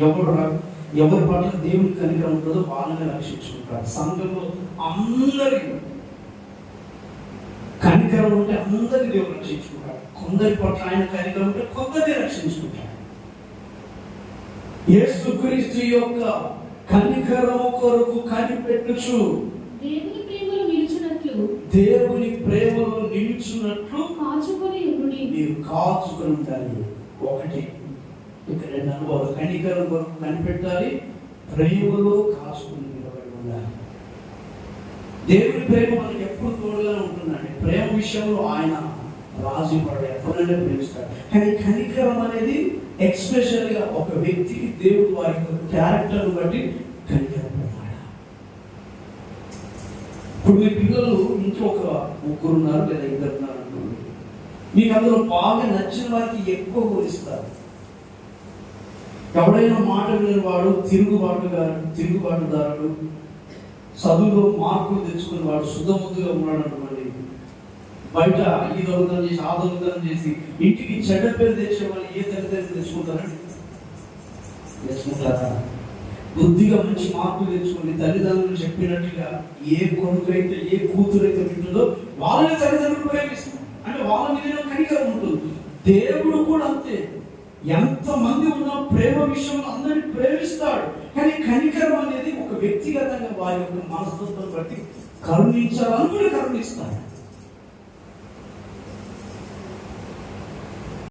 ఎవరు ఎవరి పట్ల దేవుని కనికరం ఉంటుందో వాళ్ళని రక్షించుకుంటారు. సంఘంలో అందరికీ కనికరం ఉంటే అందరినీ దేవుడు రక్షించుకుంటాడు. కొందరి పట్ల ఆయన కనికరం ఉంటే కొందరిని రక్షించుకుంటాడు. యేసుక్రీస్తు యొక్క కనికరము కొరకు కనిపెట్టుచు దేవుని ప్రేమలో నిలుచున్నట్లు కాచుకొని మీరు కాచుకొని ఉండాలి. ఒకటి. ఇక్కడ రెండు అనుభవాలు. కనికరం కొరకు కనిపెట్టాలి ప్రేమలో కాసుకుని నిలబడి ఉండాలి. దేవుని ప్రేమ మనకి ఎప్పుడు తోడుగా ఉంటుందండి. ప్రేమ విషయంలో ఆయన రాజు పడు ఎప్పుడైనా ప్రేమిస్తాడు. కానీ కనికరం అనేది ఎక్స్పెషల్గా ఒక వ్యక్తికి దేవుడు వారి క్యారెక్టర్ బట్టి కనికరం ఇప్పుడు మీ పిల్లలు ఇంట్లో ఒక ముగ్గురున్నారు లేదా ఇద్దరున్నారు అనుకోండి. మీకు అందులో బాగా నచ్చిన వారికి ఎక్కువ పోలిస్తారు ఎవడైనా మాట వినేవాడు వాడు తిరుగుబాటుగారు తిరుగుబాటుదారుడు చదువులో మార్కులు తెచ్చుకుని వాడు శుద్ధముద్దుగా ఉన్నాడు అనుకోండి బయట ఈ దొంగతనం చేసి ఆ దొంగతనం చేసి ఇంటికి చెడ్డ పేరు తెచ్చే వాళ్ళు ఏ తల్లిదండ్రులు తెచ్చుకుంటారండి తెచ్చుకుంటారా? బుద్ధిగా మంచి మార్పులు తెచ్చుకోండి తల్లిదండ్రులు చెప్పినట్టుగా ఏ కొడుకు అయితే ఏ కూతురు అయితే వింటుందో వాళ్ళని తల్లిదండ్రులు ప్రేమిస్తారు అంటే వాళ్ళ మీద కనికరం ఉంటుంది. దేవుడు కూడా అంతే. ఎంత మంది ఉన్నా ప్రేమ విషయంలో అందరిని ప్రేమిస్తాడు. కానీ కనికరం అనేది ఒక వ్యక్తిగతంగా వారి యొక్క మనస్తత్వం బట్టి కరుణించాలని కూడా కరుణిస్తాడు.